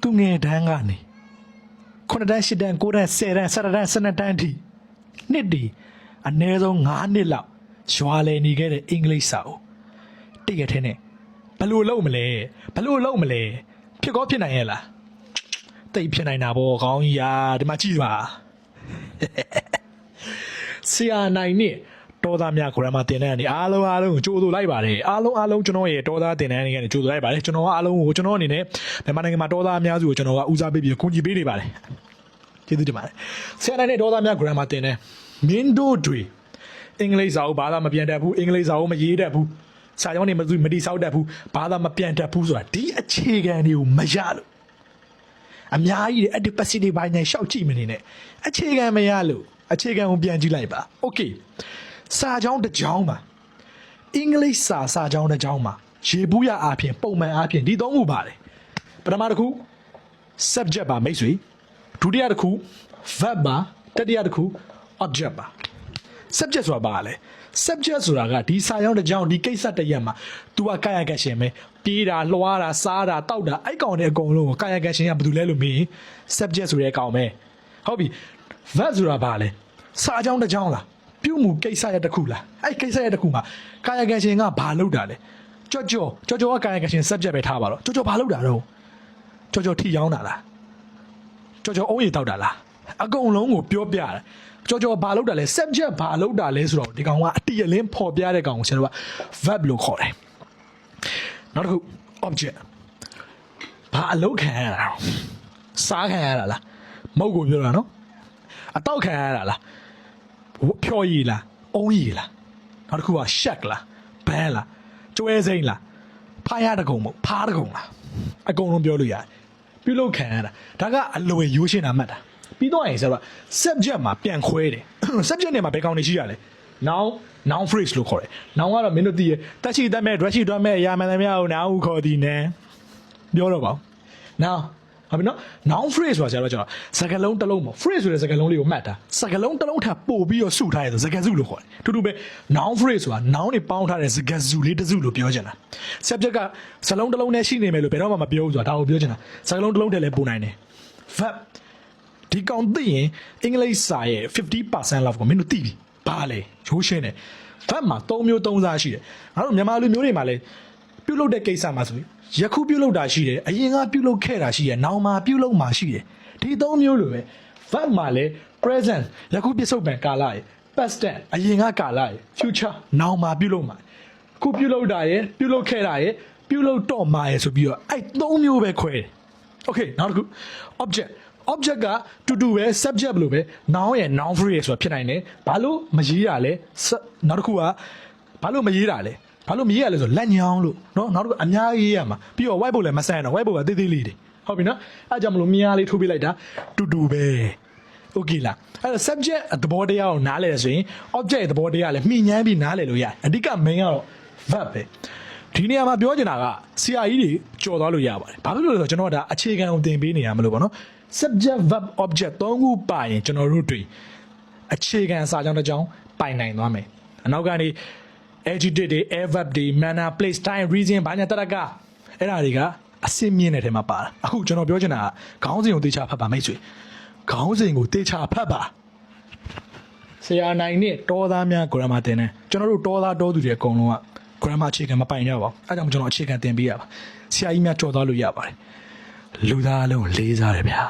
သူငယ်တန်းကနေခုနှစ်တန်းရှစ်တန်းကိုးတန်းဆယ်တန်းဆယ်တန်းဆယ်နှစ်တန်းအထိနှစ်ဒီအနည်းဆုံး9နှစ်လောက်ရွာလည်နေခဲ့တဲ့အင်္ဂလိပ်စာအုပ်တည့်ရတဲ့နဲ့ဘလို့လုံးမလဲဘလို့လုံးမလဲဖြစ်ကောဖြစ်နိုင်ရဲ့လားတိတ်ဖြစ်နိုင်တာပေါ့ကောင်းကြီးရာဒီမှာကြည့်ပါဆရာနိုင်နဲ့ တော်သားများ grammar သင်တန်းကနေအားလုံးအားလုံးကိုကြိုးဆိုလိုက်ပါတယ်အားလုံးအားလုံးကျွန်တော်ရဲ့တော်သားသင်တန်းတွေကနေကြိုးဆိုလိုက်ပါတယ်ကျွန်တော်ကအားလုံးကိုကျွန်တော်အနေနဲ့မြန်မာနိုင်ငံမှာတော်သားအများစုကိုကျွန်တော်ကဦးစားပေးပြီးကူညီပေးနေပါတယ်ကျေးဇူးတင်ပါတယ်ဆရာနိုင်နဲ့တော်သားများ grammar သင်တန်းမင်းတို့တွေအင်္ဂလိပ်စာအုပ်ဘာသာမပြန်တတ်ဘူးအင်္ဂလိပ်စာအုပ်မရေးတတ်ဘူးစာကြောင်းတွေမသိမတိဆောက်တတ်ဘူးဘာသာမပြန်တတ်ဘူးဆိုတာဒီအခြေခံတွေကိုမရလို့အများကြီးတဲ့ adipacity ဘိုင်းနဲ့ရှောက်ကြည့်မနေနဲ့အခြေခံမရလို့အခြေခံကိုပြန်ကြည့်လိုက်ပါ okay စာကြောင်းတစ်ကြောင်းပါအင်္ဂလိပ်စာစာကြောင်းတစ်ကြောင်းပါရေဘူးရအားဖြင့်ပုံမှန်အားဖြင့်ဒီသုံးခုပါတယ်ပထမတစ်ခု subject ပါမိတ်ဆွေဒုတိယတစ်ခု verb ပါတတိယတစ်ခု object ပါ subject ဆိုတာဘာလဲ subject ဆိုတာကဒီစာရောင်းတစ်ကြောင်းဒီကိစ္စတစ်ရက်မှာ तू ကကာယကရှင်ပဲပြေးတာလွှားတာစားတာတောက်တာအဲ့ကောင်တဲ့အကုန်လုံးကိုကာယကရှင်ကဘာလို့လဲလို့မေးရင် subject ဆိုတဲ့အကောင်ပဲဟုတ်ပြီ verb ဆိုတာဘာလဲစာကြောင်းတစ်ကြောင်းလား ပြုမှုကိစ္စရက်တစ်ခုလားအဲ့ကိစ္စရက်တစ်ခုမှာကာယကရှင်ကဘာလုပ်တာလဲကြော့ကြော့ကြော့ကြော့ကကာယကရှင် subject ပဲထားပါတော့ကြော့ကြော့ဘာလုပ်တာတော့ကြော့ကြော့ထိရောင်းတာလားကြော်ကြော်အုံးရည်တောက်တာလားအကုန်လုံးကိုပြောပြတယ်ကြော်ကြော်ဘာလုပ်တာလဲ subject ဘာလုပ်တာလဲဆိုတော့ဒီကောင်ကအတိအလင်းပေါ်ပြတဲ့ကောင်ကိုကျွန်တော်က verb လို့ခေါ်တယ်နောက်တစ်ခု object ဘာအလုပ်ခံရတာလဲစားခံရတာလားမဟုတ်ကိုပြောတာနော်အတောက်ခံရတာလား ဖြော်ရည်လားအုံးရည်လားနောက်တစ်ခုက shack လားဘန်းလားကျွဲစိမ့်လားဖားရတကုံမဟုတ်ဖားတကုံလားအကုန်လုံးပြောလို့ရတယ်ပြုလုပ်ခံရတာဒါကအလွယ်ရိုးရှင်းတာမှတ်တာပြီးတော့ရင်ဆိုတော့ subject မှာပြန်ခွဲတယ် subject နဲ့မှာဘယ်ကောင်တွေရှိရလဲ noun noun phrase လို့ခေါ်တယ် noun ကတော့မင်းတို့သိရတက်ရှိတတ်မဲ့ dress ရှိတတ်မဲ့အရာမှန်သမျှကို noun ခေါ်သည်နဲ့ပြောတော့ပါဦး now ဟုတ်ပြီနော် noun phrase ဆိုတာကျတော့ကျွန်တော်စကားလုံးတစ်လုံးပေါ့ phrase ဆိုတဲ့စကားလုံးလေးကိုမှတ်တာစကားလုံးတစ်လုံးထပ်ပို့ပြီးတော့စုထားရဆိုစကားစုလို့ခေါ်တယ်တူတူပဲ noun phrase ဆိုတာ noun တွေပေါင်းထားတဲ့စကားစုလေးတစ်စုလို့ပြောချင်တာ subject ကစလုံးတစ်လုံးနဲ့ရှိနေမယ်လို့ဘယ်တော့မှမပြောဘူးဆိုတာဒါကိုပြောချင်တာစကားလုံးတစ်လုံးတည်းလည်းပို့နိုင်တယ် verb ဒီကောင်သိရင်အင်္ဂလိပ်စာရဲ့50%လောက်ကိုမင်းတို့သိပြီဘာလဲရိုးရှင်းတယ် verb မှာ၃မျိုး၃စားရှိတယ်ငါတို့မြန်မာလူမျိုးတွေမှာလည်း ပြုတ်လုတဲ့ကိစ္စမှာဆိုရင်ယခုပြုတ်လုတာရှိတယ်အရင်ကပြုတ်လုခဲ့တာရှိတယ်နောက်မှာပြုတ်လုမှာရှိတယ်ဒီ၃မျိုးလိုပဲ verb မှာလည်း present ယခုပြစ္ဆုတ်ပံကာလရဲ့ past tense အရင်ကကာလရဲ့ future နောက်မှာပြုတ်လုမှာခုပြုတ်လုတာရဲ့ပြုတ်လုခဲ့တာရဲ့ပြုတ်လုတော့မှာရဲ့ဆိုပြီးတော့အဲ့၃မျိုးပဲခွဲတယ် okay နောက်တစ်ခု object object ကတူတူပဲ subject လို့ပဲ noun ရဲ့ noun phrase ဆိုတာဖြစ်နိုင်တယ်ဘာလို့မရေးရလဲ Su- နောက်တစ်ခုကဘာလို့မရေးတာလဲ ဘာလို့မရေးရလဲဆိုလက်ညောင်းလို့เนาะနောက်တစ်ခုအများကြီးရေးရမှာပြီးတော့ white board လည်းမဆန်းတော့ white board ကတေးသေးလေးတွေဟုတ်ပြီနော်အဲဒါကြောင့်မလို့မြားလေးထိုးပြလိုက်တာတူတူပဲ okay လားအဲ့တော့ subject သဘောတရားကိုနားလည်ရဆိုရင် object သဘောတရားလည်းမှီညမ်းပြီးနားလည်လို့ရတယ်အဓိက main ကတော့ verb ပဲဒီနေရာမှာပြောချင်တာကဆရာကြီးတွေကြော်သွားလို့ရပါတယ်ဘာဖြစ်လို့လဲဆိုတော့ကျွန်တော်ကဒါအခြေခံကိုသင်ပေးနေရမလို့ပေါ့နော် subject verb object သုံးခုပါရင်ကျွန်တော်တို့တွေအခြေခံစာကြောင်းတစ်ကြောင်းပိုင်နိုင်သွားမယ်အနောက်ကနေ adjective တွေ adverb တွေ manner place time reason ဘာညာတရကအဲ့ဒါတွေကအစင်းမြင့်တဲ့ထဲမှာပါတာအခုကျွန်တော်ပြောချင်တာကခေါင်းစဉ်ကိုတေချာဖတ်ပါမိတ်ဆွေခေါင်းစဉ်ကိုတေချာဖတ်ပါဆရာနိုင်နဲ့တောသားများ grammar သင်တယ်ကျွန်တော်တို့တောသားတောသူတွေအကုန်လုံးက grammar အခြေခံမပိုင်ကြပါဘူးအဲဒါကြောင့်ကျွန်တော်အခြေခံသင်ပေးရပါဆရာကြီးများကြော်သွားလို့ရပါတယ်လူသားအလုံးလေးစားတယ်ဗျာ